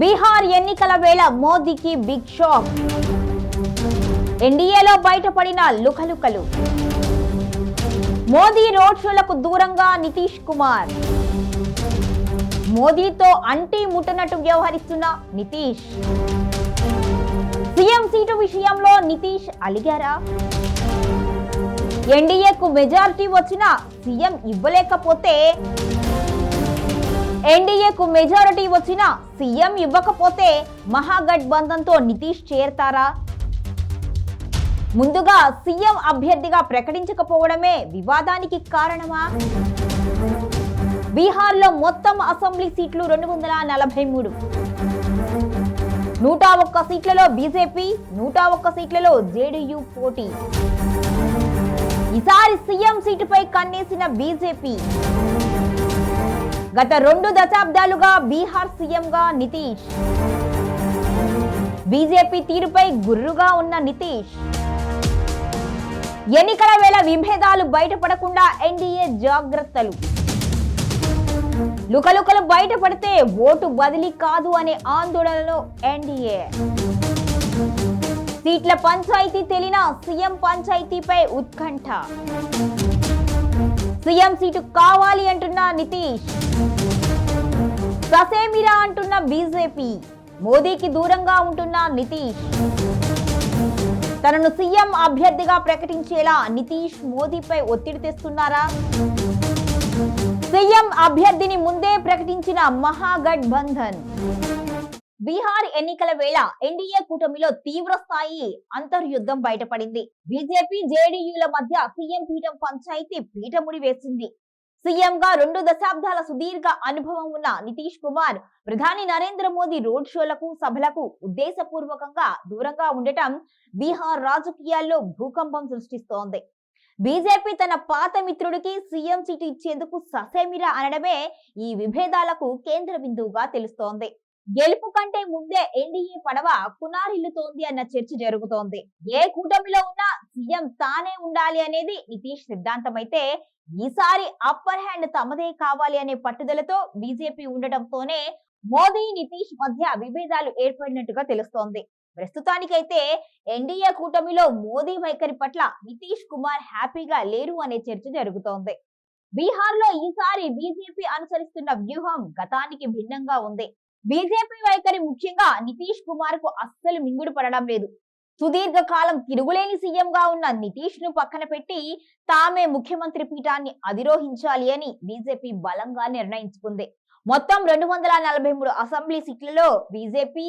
బీహార్ ఎన్నికల వేళ మోదీకి బిగ్ షాక్. ఎన్డీఏలో బయటపడిన లుకలుకలు. మోదీ రోడ్ షోలకు దూరంగా నితీష్ కుమార్. మోదీతో అంటీ ముట్టనట్టు వ్యవహరిస్తున్న నితీష్. సీఎం సీటు విషయంలో నితీష్ అలిగారా? ఎన్డీఏకు మెజారిటీ వచ్చినా సీఎం ఇవ్వలేకపోతే ఎన్డీఏకు మెజారిటీ వచ్చినా సీఎం ఇవ్వకపోతే మహాగఠబంధన్తో నితీష్ చేరతారా? ముందుగా సీఎం అభ్యర్థిగా ప్రకటించకపోవడమే వివాదానికి కారణమా? బీహార్లో మొత్తం అసెంబ్లీ సీట్లు రెండు వందల నలభై మూడు. నూట ఒక్క సీట్లలో బీజేపీ నూట ఒక్క సీట్లలో జేడీయూ పోటీ. ఈసారి సీఎం సీటుపై కన్నేసిన బీజేపీ. గత రెండు దశాబ్దాలుగా బీహార్ సీఎంగా నితీష్. బీజేపీ తీరుపై గుర్రుగా ఉన్న నితీష్. ఎన్నికల వేళ విభేదాలు బయటపడకుండా ఎన్డీఏ జాగ్రత్తలు. లుకలుకలు బయటపడితే ఓటు బదిలీ కాదు అనే ఆందోళనలో ఎన్డీఏ. సీట్ల పంచాయతీ తెలిన సీఎం పంచాయతీపై ఉత్కంఠ. సీఎం సీటు కావాలి అంటున్న నితీష్. ససేమిరా అంటున్న బీజేపీ. మోదీకి దూరంగా ఉంటున్న నితీష్. తనను సీఎం అభ్యర్థిగా ప్రకటించేలా నితీష్ మోదీపై ఒత్తిడి తెస్తున్నారా? సీఎం అభ్యర్థిని ముందే ప్రకటించిన మహాగఠ్ బంధన్ బీహార్ ఎన్నికల వేళ ఎన్డీఏ కూటమిలో తీవ్ర స్థాయి అంతర్యుద్ధం బయటపడింది. బీజేపీ జేడీయూల మధ్య సీఎం పీఠం పంచాయతీ పీఠముడి వేసింది. సీఎం గా రెండు దశాబ్దాల సుదీర్ఘ అనుభవం ఉన్న నితీష్ కుమార్ ప్రధాని నరేంద్ర మోదీ రోడ్ షోలకు సభలకు ఉద్దేశపూర్వకంగా దూరంగా ఉండటం బీహార్ రాజకీయాల్లో భూకంపం సృష్టిస్తోంది. బీజేపీ తన పాత మిత్రుడికి సీఎం సీటు ఇచ్చేందుకు ససేమిరా అనడమే ఈ విభేదాలకు కేంద్ర బిందువుగా తెలుస్తోంది. గెలుపు కంటే ముందే ఎన్డీఏ పడవ కునారిల్లుతోంది అన్న చర్చ జరుగుతోంది. ఏ కూటమిలో ఉన్నా సీఎం తానే ఉండాలి అనేది నితీష్ సిద్ధాంతమైతే ఈసారి అప్పర్ హ్యాండ్ తమదే కావాలి అనే పట్టుదలతో బీజేపీ ఉండటంతోనే మోదీ నితీష్ మధ్య విభేదాలు ఏర్పడినట్టుగా తెలుస్తోంది. ప్రస్తుతానికైతే ఎన్డీఏ కూటమిలో మోదీ వైఖరి పట్ల నితీష్ కుమార్ హ్యాపీగా లేరు అనే చర్చ జరుగుతోంది. బీహార్లో ఈసారి బీజేపీ అనుసరిస్తున్న వ్యూహం గతానికి భిన్నంగా ఉంది. బీజేపీ వైఖరి ముఖ్యంగా నితీష్ కుమార్కు అస్సలు మింగుడు పడడం లేదు. సుదీర్ఘ కాలం తిరుగులేని సీఎంగా ఉన్న నితీష్ను పక్కన పెట్టి తామే ముఖ్యమంత్రి పీఠాన్ని అధిరోహించాలి అని బీజేపీ బలంగా నిర్ణయించుకుంది. మొత్తం రెండు వందల నలభై మూడు అసెంబ్లీ సీట్లలో బీజేపీ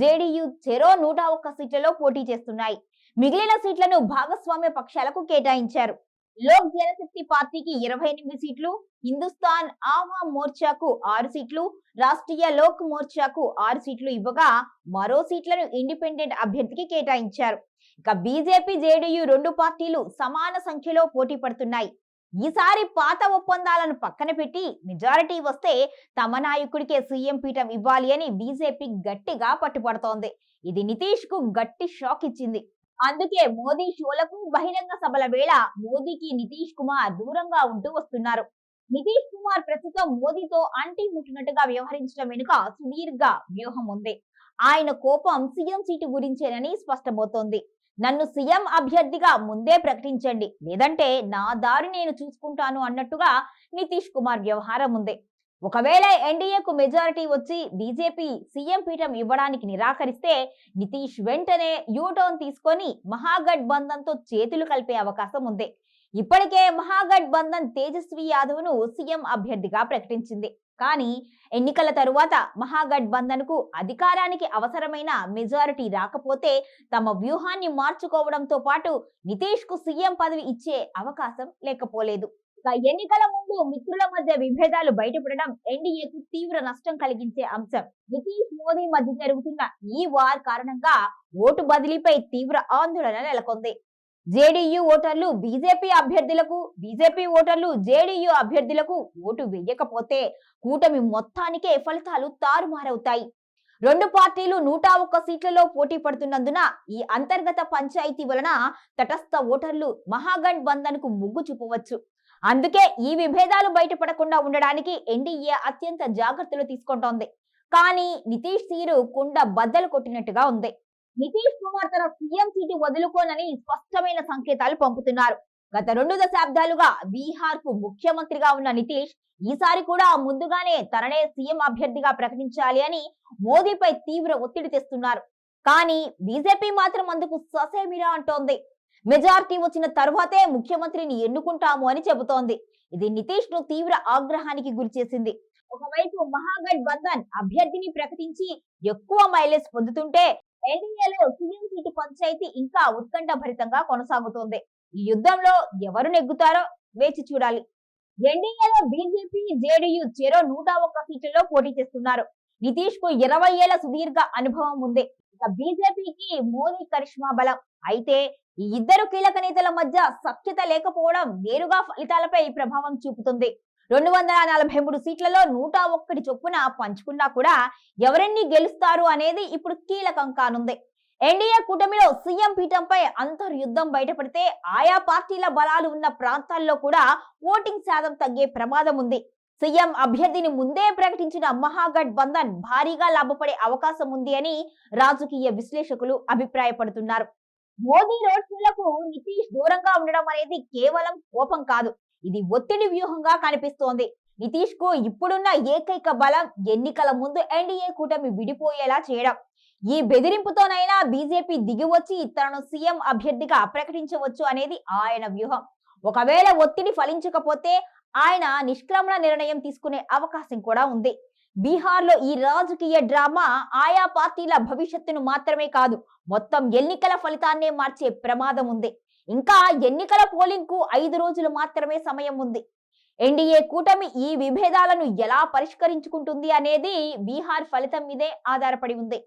జేడీయూ చెరో నూట ఒక్క సీట్లలో పోటీ చేస్తున్నాయి. మిగిలిన సీట్లను భాగస్వామ్య పక్షాలకు కేటాయించారు. లోక్ జనశక్తి పార్టీకి ఇరవై ఎనిమిది సీట్లు హిందుస్థాన్ ఆవామ్ మోర్చాకు ఆరు సీట్లు రాష్ట్రీయ లోక్ మోర్చాకు ఆరు సీట్లు ఇవ్వగా మరో సీట్లను ఇండిపెండెంట్ అభ్యర్థికి కేటాయించారు. ఇక బీజేపీ జేడీయూ రెండు పార్టీలు సమాన సంఖ్యలో పోటీ పడుతున్నాయి. ఈసారి పాత ఒప్పందాలను పక్కన పెట్టి మెజారిటీ వస్తే తమ నాయకుడికే సీఎం పీఠం ఇవ్వాలి అని బీజేపీ గట్టిగా పట్టుపడుతోంది ఇది నితీష్కు గట్టి షాక్ ఇచ్చింది. అందుకే మోదీ షోలకు బహిరంగ సభల వేళ మోదీకి నితీష్ కుమార్ దూరంగా ఉంటూ వస్తున్నారు. నితీష్ కుమార్ ప్రస్తుతం మోదీతో అంటి ముట్టినట్టుగా వ్యవహరించడం వెనుక సుదీర్ఘ వ్యూహం ఉంది. ఆయన కోపం సీఎం సీటు గురించేనని స్పష్టమవుతోంది. నన్ను సీఎం అభ్యర్థిగా ముందే ప్రకటించండి. లేదంటే నా దారి నేను చూసుకుంటాను అన్నట్టుగా నితీష్ కుమార్ వ్యవహారం ఉంది. ఒకవేళ ఎన్డీఏకు మెజారిటీ వచ్చి బీజేపీ సీఎం పీఠం ఇవ్వడానికి నిరాకరిస్తే నితీష్ వెంటనే యూటర్న్ తీసుకొని మహాగఠబంధన్తో చేతులు కలిపే అవకాశం ఉంది. ఇప్పటికే మహాగఠబంధన్ తేజస్వి యాదవ్ను సీఎం అభ్యర్థిగా ప్రకటించింది. కానీ ఎన్నికల తరువాత మహాగఠబంధన్కు అధికారానికి అవసరమైన మెజారిటీ రాకపోతే తమ వ్యూహాన్ని మార్చుకోవడంతో పాటు నితీష్కు సీఎం పదవి ఇచ్చే అవకాశం లేకపోలేదు. ఎన్నికల ముందు మిత్రుల మధ్య విభేదాలు బయటపడడం ఎన్డీఏకు తీవ్ర నష్టం కలిగించే అంశం. నితీష్ మోదీ మధ్య జరుగుతున్న ఈ వార్ కారణంగా ఓటు బదిలీపై తీవ్ర ఆందోళన నెలకొంది. జేడీయూ ఓటర్లు బీజేపీ అభ్యర్థులకు బీజేపీ ఓటర్లు జేడీయూ అభ్యర్థులకు ఓటు వేయకపోతే కూటమి మొత్తానికే ఫలితాలు తారుమారవుతాయి. రెండు పార్టీలు నూట ఒక్క సీట్లలో పోటీ పడుతున్నందున ఈ అంతర్గత పంచాయతీ వలన తటస్థ ఓటర్లు మహాగఠ్ బంధన్కు ముగ్గు చూపవచ్చు. అందుకే ఈ విభేదాలు బయటపడకుండా ఉండడానికి ఎన్డీఏ అత్యంత జాగ్రత్తలు తీసుకుంటోంది. కానీ నితీష్ తీరు కుండ బద్దలు కొట్టినట్టుగా ఉంది. నితీష్ కుమార్ తన సీఎం సీటు వదులుకోనని స్పష్టమైన సంకేతాలు పంపుతున్నారు. గత రెండు దశాబ్దాలుగా బీహార్కు ముఖ్యమంత్రిగా ఉన్న నితీష్ ఈసారి కూడా ముందుగానే తననే సీఎం అభ్యర్థిగా ప్రకటించాలి అని మోదీపై తీవ్ర ఒత్తిడి తెస్తున్నారు. కానీ బీజేపీ మాత్రం అందుకు ససేమిరా అంటోంది. మెజార్టీ వచ్చిన తర్వాతే ముఖ్యమంత్రిని ఎన్నుకుంటాము అని చెబుతోంది. ఇది నితీష్ను తీవ్ర ఆగ్రహానికి గురిచేసింది ఒకవైపు మహాగఠ్ బంధన్ అభ్యర్థిని ప్రకటించి ఎక్కువ మైలేజ్ పొందుతుంటే ఎన్డీఏలో సీఎం సీటు పంచాయతీ ఇంకా ఉత్కంఠభరితంగా కొనసాగుతోంది. ఈ యుద్ధంలో ఎవరు నెగ్గుతారో వేచి చూడాలి. ఎన్డీఏలో బీజేపీ జేడీయూ చెరో నూట ఒక్క సీట్లలో పోటీ చేస్తున్నారు. నితీష్కు ఇరవై ఏళ్ళ సుదీర్ఘ అనుభవం ఉంది. బీజేపీకి మోదీ కరిష్మా బలం. అయితే ఈ ఇద్దరు కీలక నేతల మధ్య సఖ్యత లేకపోవడం నేరుగా ఫలితాలపై ప్రభావం చూపుతుంది. రెండు వందల నలభై మూడు సీట్లలో నూట ఒక్కటి చొప్పున పంచుకున్నా కూడా ఎవరిని గెలుస్తారు అనేది ఇప్పుడు కీలకం కానుంది. ఎన్డీఏ కూటమిలో సీఎం పీఠంపై అంతర్యుద్ధం బయటపడితే ఆయా పార్టీల బలాలు ఉన్న ప్రాంతాల్లో కూడా ఓటింగ్ శాతం తగ్గే ప్రమాదం ఉంది. సీఎం అభ్యర్థిని ముందే ప్రకటించిన మహాగఠ్ బంధన్ భారీగా లాభపడే అవకాశం ఉంది అని రాజకీయ విశ్లేషకులు అభిప్రాయపడుతున్నారు. మోదీ రోడ్ షోలకు నితీష్ దూరంగా ఉండడం అనేది కేవలం కోపం కాదు. ఇది ఒత్తిడి వ్యూహంగా కనిపిస్తోంది. నితీష్కు ఇప్పుడున్న ఏకైక బలం ఎన్నికల ముందు ఎన్డీఏ కూటమి విడిపోయేలా చేయడం. ఈ బెదిరింపుతోనైనా బీజేపీ దిగివచ్చి తనను సీఎం అభ్యర్థిగా ప్రకటించవచ్చు అనేది ఆయన వ్యూహం. ఒకవేళ ఒత్తిడి ఫలించకపోతే ఆయన నిష్క్రమణ నిర్ణయం తీసుకునే అవకాశం కూడా ఉంది. బీహార్లో ఈ రాజకీయ డ్రామా ఆయా పార్టీల భవిష్యత్తును మాత్రమే కాదు మొత్తం ఎన్నికల ఫలితాన్నే మార్చే ప్రమాదం ఉంది. ఇంకా ఎన్నికల పోలింగ్కు ఐదు రోజులు మాత్రమే సమయం ఉంది. ఎన్డీఏ కూటమి ఈ విభేదాలను ఎలా పరిష్కరించుకుంటుంది అనేది బీహార్ ఫలితం మీదే ఆధారపడి ఉంది.